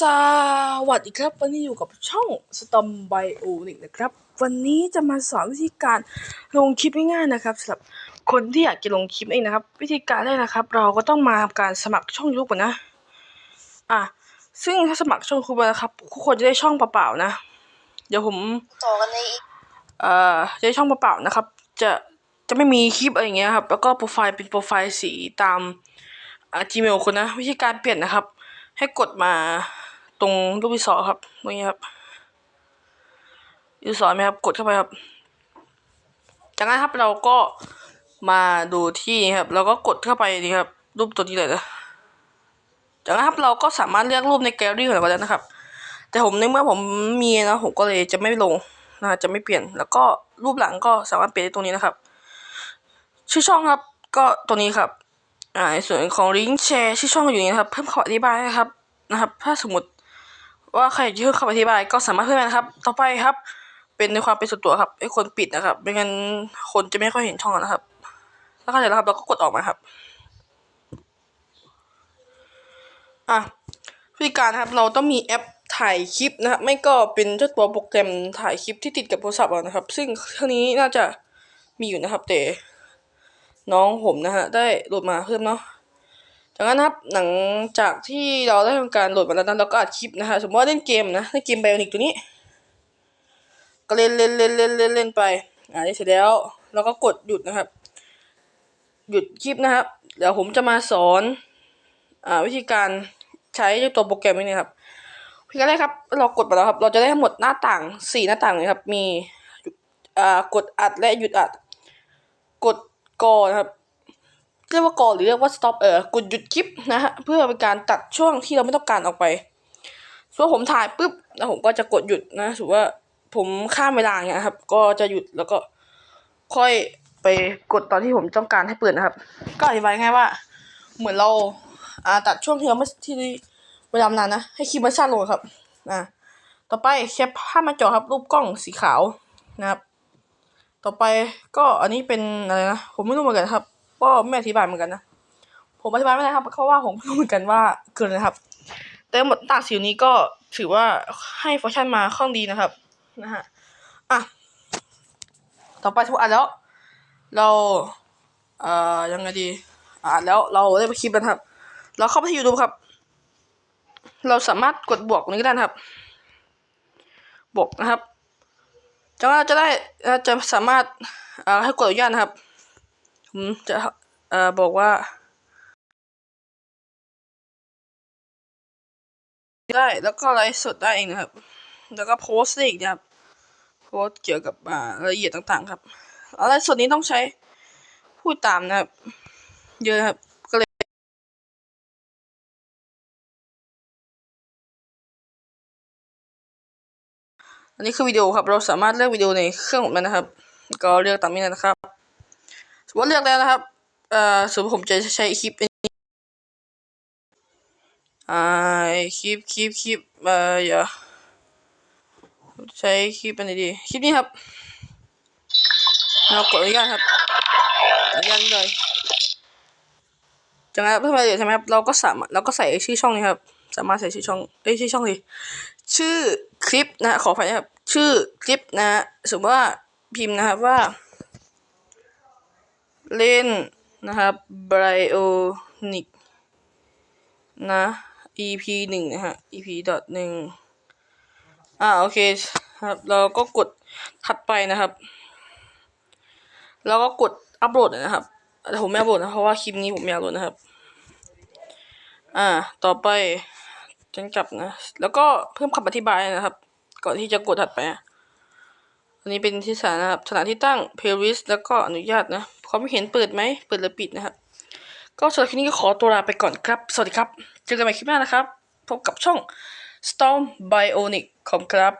สวัสดีครับ วันนี้อยู่กับช่อง Storm Bionic นะครับ วันนี้จะมาสอนวิธีการลงคลิปง่ายๆนะครับสำหรับคนที่อยากจะลงคลิปเองนะครับ วิธีการแรกนะครับ เราก็ต้องมาทำการสมัครช่องยูทูบก่อนนะ อะซึ่งถ้าสมัครช่องยูทูบนะครับทุกคนจะได้ช่องเปล่าๆนะ เดี๋ยวผมต่อกันในอีกเอ่อจะได้ช่องเปล่าๆนะครับ จะจะไม่มีคลิปอะไรอย่างเงี้ยครับแล้วก็โปรไฟล์เป็นโปรไฟล์สีตามอ่า Gmail คุณนะ วิธีการเปลี่ยนนะครับให้กดมา ตรงรูปที่สองครับตรงนี้ครับยูสอนไหมครับ กดเข้าไปครับ จากนั้นครับเราก็มาดูที่นี่ครับ เราก็กดเข้าไปนี่ครับ รูปตัวนี้เลยนะจากนั้นครับเราก็สามารถเลือกรูปในแกลเลอรี่ของเราได้นะครับ แต่ผมในเมื่อผมมีนะผมก็เลยจะไม่ลงนะจะไม่เปลี่ยน แล้วก็รูปหลังก็สามารถเปลี่ยนได้ตรงนี้นะครับ ชื่อช่องครับก็ตัวนี้ครับอ่าในส่วนของลิงก์แชร์ชื่อช่องอยู่นี้นะครับ เพิ่มคำอธิบายนะครับนะครับ ถ้าสมมติ ว่าใครจะเพิ่มคำอธิบายก็สามารถเพิ่มได้นะครับ ต่อไปครับ เป็นในความเป็นส่วนตัวครับไอ้คนปิดนะครับไม่งั้นคนจะไม่ค่อยเห็นช่องนะครับ แล้วก็เสร็จแล้วครับเราก็กดออกมาครับอะวิธีการนะครับเราต้องมีแอปถ่ายคลิปนะครับไม่ก็เป็นเจ้าตัวโปรแกรมถ่ายคลิปที่ติดกับโทรศัพท์เรานะครับ ซึ่งเครื่องนี้น่าจะมีอยู่นะครับแต่น้องผมนะฮะได้โหลดมาเพิ่มเนาะ จากนั้นครับหลังจากที่เราได้ทำการโหลดมาแล้วนั้นเราก็อัดคลิปนะฮะสมมติว่าเล่นเกมนะเล่นเกมไบโอนิกตัวนี้ ก็เล่นเล่นเล่นเล่นเล่นเล่นไปอ่าได้เสร็จแล้วเราก็กดหยุดนะครับ หยุดคลิปนะครับ เดี๋ยวผมจะมาสอนอ่าวิธีการใช้ตัวโปรแกรมนี้นะครับวิธีการแรกครับ เรากดไปแล้วครับ เราจะได้ทั้งหมดหน้าต่างสี่หน้าต่างเลยครับ มีอ่ากดอัดและหยุดอัด กดกอนะครับ เรียกว่ากอหรือเรียกว่า stop เออกดหยุดคลิปนะฮะเพื่อเป็นการตัดช่วงที่เราไม่ต้องการออกไปส่วนผมถ่ายปุ๊บแล้วผมก็จะกดหยุดนะถือว่าผมข้ามเวลาอย่างเงี้ยครับ ก็จะหยุดแล้วก็ค่อยไปกดตอนที่ผมต้องการให้เปิดนะครับ ก็อธิบายง่ายว่า เหมือนเราอ่าตัดช่วงที่เราไม่ที่เวลานานนะ ให้คลิปมันสั้นลงครับอ่าต่อไปแคปภาพมาจอครับรูปกล้องสีขาวนะครับ ต่อไปก็อันนี้เป็นอะไรนะผมไม่รู้เหมือนกันครับ ก็ไม่อธิบายเหมือนกันนะ ผมอธิบายไม่ได้ครับ เพราะว่าผมไม่รู้เหมือนกันว่าเกิดอะไรครับ แต่หมดต่างสีนี้ก็ถือว่าให้ฟังก์ชันมาค่อนดีนะครับ นะฮะ อะ ต่อไปทุกอันแล้ว เราเอ่อยังไงดี อ่าแล้วเราได้ไปคลิปแล้วนะครับ เราเข้าไปที่ YouTube ครับ เราสามารถกดบวกตรงนี้ก็ได้นะครับ บวกนะครับจากนั้นเราจะได้เราจะสามารถเอ่อให้กดอนุญาตนะครับ ผมจะเอ่อบอกว่า ได้แล้วก็ไลฟ์สดได้เองนะครับ แล้วก็โพสต์ได้อีกนะครับโพสต์เกี่ยวกับอ่ารายละเอียดต่างๆ ครับแล้วไลฟ์สดนี้ต้องใช้พูดตามนะครับ เยอะครับก็เลยอันนี้คือวิดีโอครับ เราสามารถเลือกวิดีโอในเครื่องของมันนะครับ ก็เลือกตามนี้นะครับ ว่าเลือกแล้วนะครับ เอ่อสมมติผมจะใช้คลิปอันนี้อ่าคลิปคลิปคลิปเอ่ออย่าใช้คลิปอันไหนดีคลิปนี้ครับเรากดอนุญาตครับอนุญาตเลยจากนั้นเพื่อมาเดี๋ยวใช่ไหมครับเราก็สามารถเราก็ใส่ชื่อช่องนี้ครับ สามารถใส่ชื่อช่องเอ้ยชื่อช่องดิชื่อคลิปนะขออภัยนะครับ ชื่อคลิปนะสมมติว่าพิมพ์นะครับว่า เล่นนะครับไบโอนิกนะ EP หนึ่งนะฮะ EP ดอทหนึ่งอ่าโอเคครับเราก็กดถัดไปนะครับ แล้วก็กดอัปโหลดนะครับแต่ผมไม่อัปโหลดนะเพราะว่าคลิปนี้ผมไม่อยากโหลดนะครับ อ่า ต่อไปฉันกลับนะ แล้วก็เพิ่มคำอธิบายนะครับ ก่อนที่จะกดถัดไปอันนี้เป็นที่สานนะครับสถานที่ตั้ง playlist แล้วก็อนุญาตนะ ความเห็นเปิดไหม เปิดหรือปิดนะครับ ก็สำหรับคลิปนี้ก็ขอตัวลาไปก่อนครับ สวัสดีครับ เจอกันใหม่คลิปหน้านะครับ พบกับช่อง Storm Bionic ของครับ